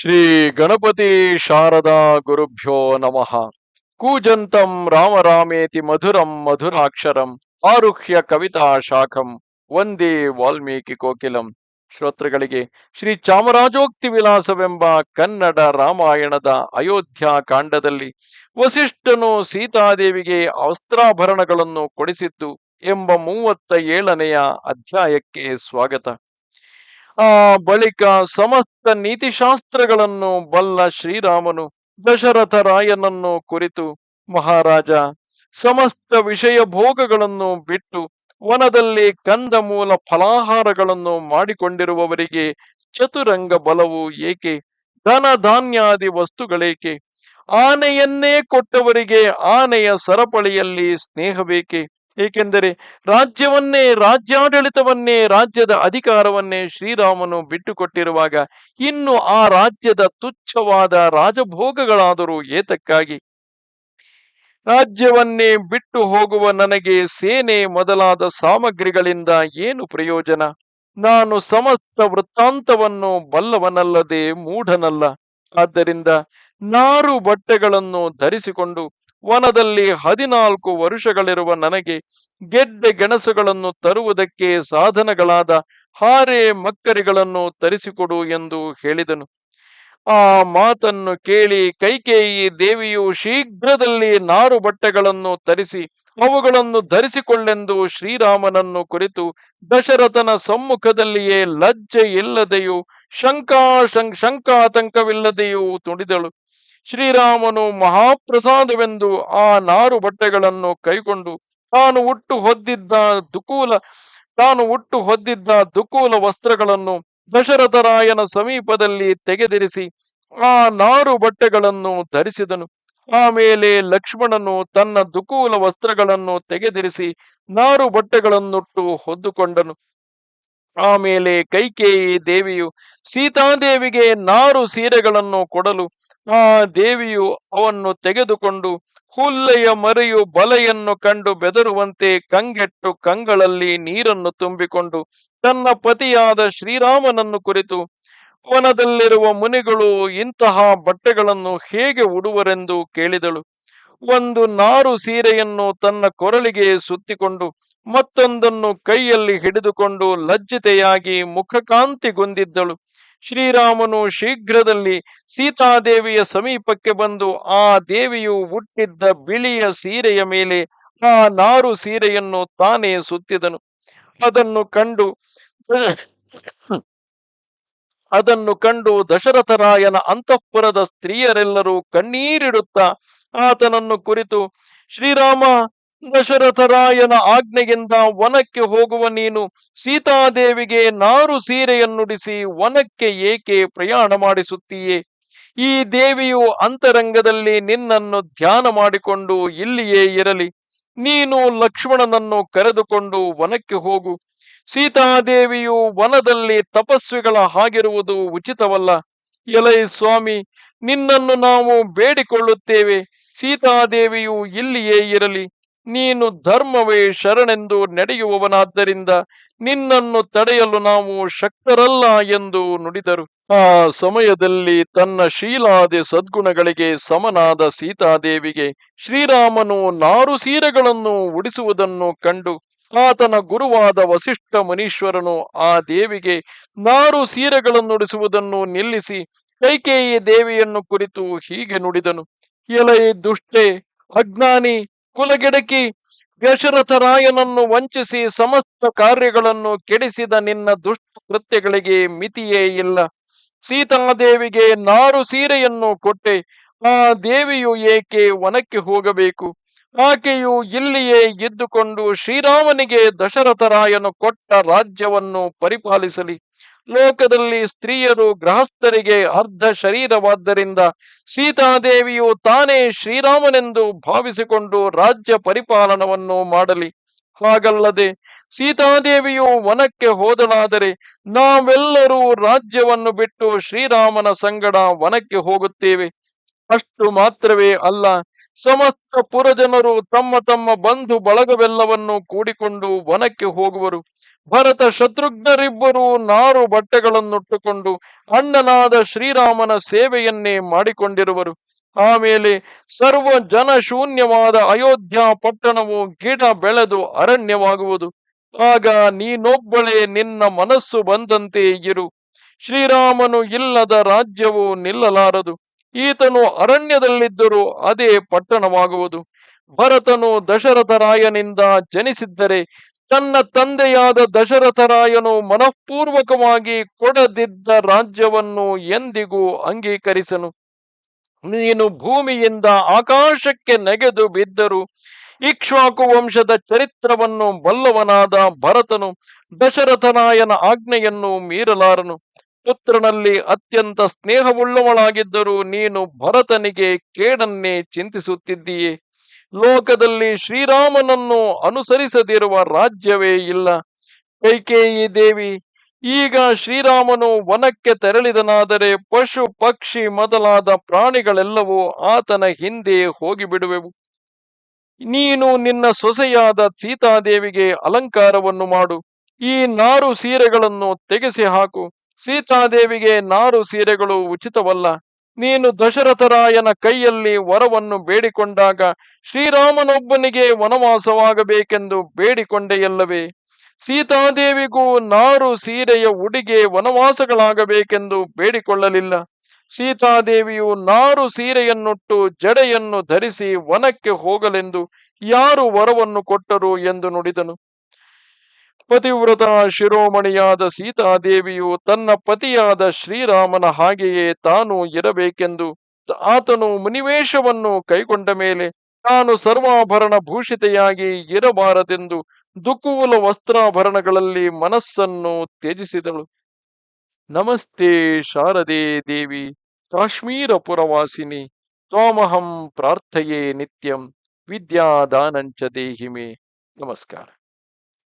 ಶ್ರೀ ಗಣಪತಿ ಶಾರದಾ ಗುರುಭ್ಯೋ ನಮಃ. ಕೂಜಂತಂ ರಾಮ ರಾಮೇತಿ ಮಧುರಂ ಮಧುರಾಕ್ಷರಂ ಆರುಹ್ಯ ಕವಿತಾ ಶಾಖಂ ವಂದೇ ವಾಲ್ಮೀಕಿ ಕೋಕಿಲಂ. ಶ್ರೋತೃಗಳಿಗೆ ಶ್ರೀ ಚಾಮರಾಜೋಕ್ತಿ ವಿಲಾಸವೆಂಬ ಕನ್ನಡ ರಾಮಾಯಣದ ಅಯೋಧ್ಯ ಕಾಂಡದಲ್ಲಿ ವಸಿಷ್ಠನು ಸೀತಾದೇವಿಗೆ ವಸ್ತ್ರಾಭರಣಗಳನ್ನು ಕೊಡಿಸಿದ್ದು ಎಂಬ ಮೂವತ್ತ ಏಳನೆಯ ಅಧ್ಯಾಯಕ್ಕೆ ಸ್ವಾಗತ. ಆ, ಬಳಿಕ ಸಮಸ್ತ ನೀತಿಶಾಸ್ತ್ರಗಳನ್ನು ಬಲ್ಲ ಶ್ರೀರಾಮನು ದಶರಥ ರಾಯನನ್ನು ಕುರಿತು, ಮಹಾರಾಜ, ಸಮಸ್ತ ವಿಷಯ ಭೋಗಗಳನ್ನು ಬಿಟ್ಟು ವನದಲ್ಲಿ ಕಂದ ಮೂಲ ಫಲಾಹಾರಗಳನ್ನು ಮಾಡಿಕೊಂಡಿರುವವರಿಗೆ ಚತುರಂಗ ಬಲವು ಏಕೆ? ಧನ ಧಾನ್ಯಾದಿ ವಸ್ತುಗಳೇಕೆ? ಆನೆಯನ್ನೇ ಕೊಟ್ಟವರಿಗೆ ಆನೆಯ ಸರಪಳಿಯಲ್ಲಿ ಸ್ನೇಹಬೇಕೆ? ಏಕೆಂದರೆ ರಾಜ್ಯವನ್ನೇ, ರಾಜ್ಯಾಡಳಿತವನ್ನೇ, ರಾಜ್ಯದ ಅಧಿಕಾರವನ್ನೇ ಶ್ರೀರಾಮನು ಬಿಟ್ಟುಕೊಟ್ಟಿರುವಾಗ ಇನ್ನು ಆ ರಾಜ್ಯದ ತುಚ್ಛವಾದ ರಾಜಭೋಗಗಳಾದರೂ ಏತಕ್ಕಾಗಿ? ರಾಜ್ಯವನ್ನೇ ಬಿಟ್ಟು ಹೋಗುವ ನನಗೆ ಸೇನೆ ಮೊದಲಾದ ಸಾಮಗ್ರಿಗಳಿಂದ ಏನು ಪ್ರಯೋಜನ? ನಾನು ಸಮಸ್ತ ವೃತ್ತಾಂತವನ್ನು ಬಲ್ಲವನಲ್ಲದೆ ಮೂಢನಲ್ಲ. ಆದ್ದರಿಂದ ನಾರು ಬಟ್ಟೆಗಳನ್ನು ಧರಿಸಿಕೊಂಡು ವನದಲ್ಲಿ ಹದಿನಾಲ್ಕು ವರುಷಗಳಿರುವ ನನಗೆ ಗೆಡ್ಡೆ ಗೆಣಸುಗಳನ್ನು ತರುವುದಕ್ಕೆ ಸಾಧನಗಳಾದ ಹಾರೆ ಮಕ್ಕರಿಗಳನ್ನು ತರಿಸಿಕೊಡು ಎಂದು ಹೇಳಿದನು. ಆ ಮಾತನ್ನು ಕೇಳಿ ಕೈಕೇಯಿ ದೇವಿಯು ಶೀಘ್ರದಲ್ಲಿ ನಾರು ಬಟ್ಟೆಗಳನ್ನು ತರಿಸಿ ಅವುಗಳನ್ನು ಧರಿಸಿಕೊಳ್ಳೆಂದು ಶ್ರೀರಾಮನನ್ನು ಕುರಿತು ದಶರಥನ ಸಮ್ಮುಖದಲ್ಲಿಯೇ ಲಜ್ಜೆ ಇಲ್ಲದೆಯೂ ಶಂಕಾ ಶಂಕಾತಂಕವಿಲ್ಲದೆಯೂ ತುಡಿದಳು ಶ್ರೀರಾಮನು ಮಹಾಪ್ರಸಾದವೆಂದು ಆ ನಾರು ಬಟ್ಟೆಗಳನ್ನು ಕೈಕೊಂಡು ತಾನು ಹುಟ್ಟು ಹೊದ್ದಿದ್ದ ದುಕೂಲ, ತಾನು ಹುಟ್ಟು ಹೊದ್ದಿದ್ದ ದುಕೂಲ ವಸ್ತ್ರಗಳನ್ನು ದಶರಥರಾಯನ ಸಮೀಪದಲ್ಲಿ ತೆಗೆದಿರಿಸಿ ಆ ನಾರು ಬಟ್ಟೆಗಳನ್ನು ಧರಿಸಿದನು. ಆಮೇಲೆ ಲಕ್ಷ್ಮಣನು ತನ್ನ ದುಕೂಲ ವಸ್ತ್ರಗಳನ್ನು ತೆಗೆದಿರಿಸಿ ನಾರು ಬಟ್ಟೆಗಳನ್ನುಟ್ಟು ಹೊದ್ದುಕೊಂಡನು. ಆಮೇಲೆ ಕೈಕೇಯಿ ದೇವಿಯು ಸೀತಾದೇವಿಗೆ ನಾರು ಸೀರೆಗಳನ್ನು ಕೊಡಲು ಆ ದೇವಿಯು ಅವನ್ನು ತೆಗೆದುಕೊಂಡು ಹುಲ್ಲೆಯ ಮರೆಯು ಬಲೆಯನ್ನು ಕಂಡು ಬೆದರುವಂತೆ ಕಂಗೆಟ್ಟು ಕಂಗಳಲ್ಲಿ ನೀರನ್ನು ತುಂಬಿಕೊಂಡು ತನ್ನ ಪತಿಯಾದ ಶ್ರೀರಾಮನನ್ನು ಕುರಿತು, ವನದಲ್ಲಿರುವ ಮುನಿಗಳು ಇಂತಹ ಬಟ್ಟೆಗಳನ್ನು ಹೇಗೆ ಉಡುವರೆಂದು ಕೇಳಿದಳು. ಒಂದು ನಾರು ಸೀರೆಯನ್ನು ತನ್ನ ಕೊರಳಿಗೆ ಸುತ್ತಿಕೊಂಡು ಮತ್ತೊಂದನ್ನು ಕೈಯಲ್ಲಿ ಹಿಡಿದುಕೊಂಡು ಲಜ್ಜಿತೆಯಾಗಿ ಮುಖಕಾಂತಿಗೊಂದಿದ್ದಳು ಶ್ರೀರಾಮನು ಶೀಘ್ರದಲ್ಲಿ ಸೀತಾದೇವಿಯ ಸಮೀಪಕ್ಕೆ ಬಂದು ಆ ದೇವಿಯು ಹುಟ್ಟಿದ್ದ ಬಿಳಿಯ ಸೀರೆಯ ಮೇಲೆ ಆ ನಾರು ಸೀರೆಯನ್ನು ತಾನೇ ಸುತ್ತಿದನು. ಅದನ್ನು ಕಂಡು ಅದನ್ನು ಕಂಡು ದಶರಥರಾಯನ ಅಂತಃಪುರದ ಸ್ತ್ರೀಯರೆಲ್ಲರೂ ಕಣ್ಣೀರಿಡುತ್ತಾ ಆತನನ್ನು ಕುರಿತು, ಶ್ರೀರಾಮ ದಶರಥರಾಯನ ಆಜ್ಞೆಯಿಂದ ವನಕ್ಕೆ ಹೋಗುವ ನೀನು ಸೀತಾದೇವಿಗೆ ನಾರು ಸೀರೆಯನ್ನುಡಿಸಿ ವನಕ್ಕೆ ಏಕೆ ಪ್ರಯಾಣ ಮಾಡಿಸುತ್ತೀಯೇ? ಈ ದೇವಿಯು ಅಂತರಂಗದಲ್ಲಿ ನಿನ್ನನ್ನು ಧ್ಯಾನ ಮಾಡಿಕೊಂಡು ಇಲ್ಲಿಯೇ ಇರಲಿ. ನೀನು ಲಕ್ಷ್ಮಣನನ್ನು ಕರೆದುಕೊಂಡು ವನಕ್ಕೆ ಹೋಗು. ಸೀತಾದೇವಿಯು ವನದಲ್ಲಿ ತಪಸ್ವಿಗಳ ಹಾಗಿರುವುದು ಉಚಿತವಲ್ಲ. ಎಲೈ ಸ್ವಾಮಿ, ನಿನ್ನನ್ನು ನಾವು ಬೇಡಿಕೊಳ್ಳುತ್ತೇವೆ. ಸೀತಾದೇವಿಯು ಇಲ್ಲಿಯೇ ಇರಲಿ. ನೀನು ಧರ್ಮವೇ ಶರಣೆಂದು ನಡೆಯುವವನಾದ್ದರಿಂದ ನಿನ್ನನ್ನು ತಡೆಯಲು ನಾವು ಶಕ್ತರಲ್ಲ ಎಂದು ನುಡಿದರು. ಆ ಸಮಯದಲ್ಲಿ ತನ್ನ ಶೀಲಾದಿ ಸದ್ಗುಣಗಳಿಗೆ ಸಮನಾದ ಸೀತಾದೇವಿಗೆ ಶ್ರೀರಾಮನು ನಾರು ಸೀರೆಗಳನ್ನು ಉಡಿಸುವುದನ್ನು ಕಂಡು ಆತನ ಗುರುವಾದ ವಸಿಷ್ಠ ಮುನೀಶ್ವರನು ಆ ದೇವಿಗೆ ನಾರು ಸೀರೆಗಳನ್ನುಡಿಸುವುದನ್ನು ನಿಲ್ಲಿಸಿ ಕೈಕೇಯಿ ದೇವಿಯನ್ನು ಕುರಿತು ಹೀಗೆ ನುಡಿದನು. ಎಲೈ ದುಷ್ಟೆ, ಅಜ್ಞಾನಿ ಕುಲಗೆಡಕಿ ದಶರಥರಾಯನನ್ನು ವಂಚಿಸಿ ಸಮಸ್ತ ಕಾರ್ಯಗಳನ್ನು ಕೆಡಿಸಿದ ನಿನ್ನ ದುಷ್ಟ ಕೃತ್ಯಗಳಿಗೆ ಮಿತಿಯೇ ಇಲ್ಲ. ಸೀತಾದೇವಿಗೆ ನಾರು ಸೀರೆಯನ್ನು ಕೊಟ್ಟೆ. ಆ ದೇವಿಯು ಏಕೆ ವನಕ್ಕೆ ಹೋಗಬೇಕು? ಆಕೆಯು ಇಲ್ಲಿಯೇ ಇದ್ದುಕೊಂಡು ಶ್ರೀರಾಮನಿಗೆ ದಶರಥರಾಯನು ಕೊಟ್ಟ ರಾಜ್ಯವನ್ನು ಪರಿಪಾಲಿಸಲಿ. ಲೋಕದಲ್ಲಿ ಸ್ತ್ರೀಯರು ಗೃಹಸ್ಥರಿಗೆ ಅರ್ಧ ಶರೀರವಾದ್ದರಿಂದ ಸೀತಾದೇವಿಯು ತಾನೇ ಶ್ರೀರಾಮನೆಂದು ಭಾವಿಸಿಕೊಂಡು ರಾಜ್ಯ ಪರಿಪಾಲನವನ್ನು ಮಾಡಲಿ. ಹಾಗಲ್ಲದೆ ಸೀತಾದೇವಿಯು ವನಕ್ಕೆ ಹೋದಳಾದರೆ ನಾವೆಲ್ಲರೂ ರಾಜ್ಯವನ್ನು ಬಿಟ್ಟು ಶ್ರೀರಾಮನ ಸಂಗಡ ವನಕ್ಕೆ ಹೋಗುತ್ತೇವೆ. ಅಷ್ಟು ಮಾತ್ರವೇ ಅಲ್ಲ, ಸಮಸ್ತ ಪುರಜನರು ತಮ್ಮ ತಮ್ಮ ಬಂಧು ಬಳಗವೆಲ್ಲವನ್ನು ಕೂಡಿಕೊಂಡು ವನಕ್ಕೆ ಹೋಗುವರು. ಭರತ ಶತ್ರುಘ್ನರಿಬ್ಬರು ನಾರು ಬಟ್ಟೆಗಳನ್ನುಟ್ಟುಕೊಂಡು ಅಣ್ಣನಾದ ಶ್ರೀರಾಮನ ಸೇವೆಯನ್ನೇ ಮಾಡಿಕೊಂಡಿರುವರು. ಆಮೇಲೆ ಸರ್ವ ಜನ ಶೂನ್ಯವಾದ ಅಯೋಧ್ಯ ಪಟ್ಟಣವು ಗಿಡ ಬೆಳೆದು ಅರಣ್ಯವಾಗುವುದು. ಆಗ ನೀನೊಬ್ಬಳೇ ನಿನ್ನ ಮನಸ್ಸು ಬಂದಂತೆ ಇರು. ಶ್ರೀರಾಮನು ಇಲ್ಲದ ರಾಜ್ಯವು ನಿಲ್ಲಲಾರದು. ಈತನು ಅರಣ್ಯದಲ್ಲಿದ್ದರೂ ಅದೇ ಪಟ್ಟಣವಾಗುವುದು. ಭರತನು ದಶರಥರಾಯನಿಂದ ಜನಿಸಿದ್ದರೆ ತನ್ನ ತಂದೆಯಾದ ದಶರಥರಾಯನು ಮನಃಪೂರ್ವಕವಾಗಿ ಕೊಡದಿದ್ದ ರಾಜ್ಯವನ್ನು ಎಂದಿಗೂ ಅಂಗೀಕರಿಸನು. ನೀನು ಭೂಮಿಯಿಂದ ಆಕಾಶಕ್ಕೆ ನೆಗೆದು ಬಿದ್ದರು ಇಕ್ಷ್ವಾಕು ವಂಶದ ಚರಿತ್ರವನ್ನು ಬಲ್ಲವನಾದ ಭರತನು ದಶರಥನಾಯನ ಆಜ್ಞೆಯನ್ನು ಮೀರಲಾರನು. ಪುತ್ರನಲ್ಲಿ ಅತ್ಯಂತ ಸ್ನೇಹವುಳ್ಳವಳಾಗಿದ್ದರೂ ನೀನು ಭರತನಿಗೆ ಕೇಡನ್ನೇ ಚಿಂತಿಸುತ್ತಿದ್ದೀಯೇ. ಲೋಕದಲ್ಲಿ ಶ್ರೀರಾಮನನ್ನು ಅನುಸರಿಸದಿರುವ ರಾಜ್ಯವೇ ಇಲ್ಲ. ಕೈಕೇಯಿ ದೇವಿ, ಈಗ ಶ್ರೀರಾಮನು ವನಕ್ಕೆ ತೆರಳಿದನಾದರೆ ಪಶು, ಪಕ್ಷಿ ಮೊದಲಾದ ಪ್ರಾಣಿಗಳೆಲ್ಲವೂ ಆತನ ಹಿಂದೆ ಹೋಗಿಬಿಡುವೆವು. ನೀನು ನಿನ್ನ ಸೊಸೆಯಾದ ಸೀತಾದೇವಿಗೆ ಅಲಂಕಾರವನ್ನು ಮಾಡು. ಈ ನಾರು ಸೀರೆಗಳನ್ನು ತೆಗೆಸಿ ಹಾಕು. ಸೀತಾದೇವಿಗೆ ನಾರು ಸೀರೆಗಳು ಉಚಿತವಲ್ಲ. ನೀನು ದಶರಥರಾಯನ ಕೈಯಲ್ಲಿ ವರವನ್ನು ಬೇಡಿಕೊಂಡಾಗ ಶ್ರೀರಾಮನೊಬ್ಬನಿಗೆ ವನವಾಸವಾಗಬೇಕೆಂದು ಬೇಡಿಕೊಂಡೆಯಲ್ಲವೇ? ಸೀತಾದೇವಿಗೂ ನಾರು ಸೀರೆಯ ಉಡಿಗೆ ವನವಾಸಗಳಾಗಬೇಕೆಂದು ಬೇಡಿಕೊಳ್ಳಲಿಲ್ಲ. ಸೀತಾದೇವಿಯು ನಾರು ಸೀರೆಯನ್ನುಟ್ಟು ಜಡೆಯನ್ನು ಧರಿಸಿ ವನಕ್ಕೆ ಹೋಗಲೆಂದು ಯಾರು ವರವನ್ನು ಕೊಟ್ಟರು ಎಂದು ನುಡಿದನು. ಪತಿವ್ರತ ಶಿರೋಮಣಿಯಾದ ಸೀತಾದೇವಿಯು ತನ್ನ ಪತಿಯಾದ ಶ್ರೀರಾಮನ ಹಾಗೆಯೇ ತಾನು ಇರಬೇಕೆಂದು ಆತನು ಮುನಿವೇಶವನ್ನು ಕೈಗೊಂಡ ಮೇಲೆ ತಾನು ಸರ್ವಾಭರಣ ಭೂಷಿತೆಯಾಗಿ ಇರಬಾರದೆಂದು ದುಕೂಲ ವಸ್ತ್ರಾಭರಣಗಳಲ್ಲಿ ಮನಸ್ಸನ್ನು ತ್ಯಜಿಸಿದಳು. ನಮಸ್ತೆ ಶಾರದೆ ದೇವಿ ಕಾಶ್ಮೀರ ಪುರವಾಸಿನಿ ತ್ವಾಮಹಂ ಪ್ರಾರ್ಥಯೇ ನಿತ್ಯಂ, ವಿದ್ಯಾದಾನಂಚ ದೇಹಿಮೆ. ನಮಸ್ಕಾರ.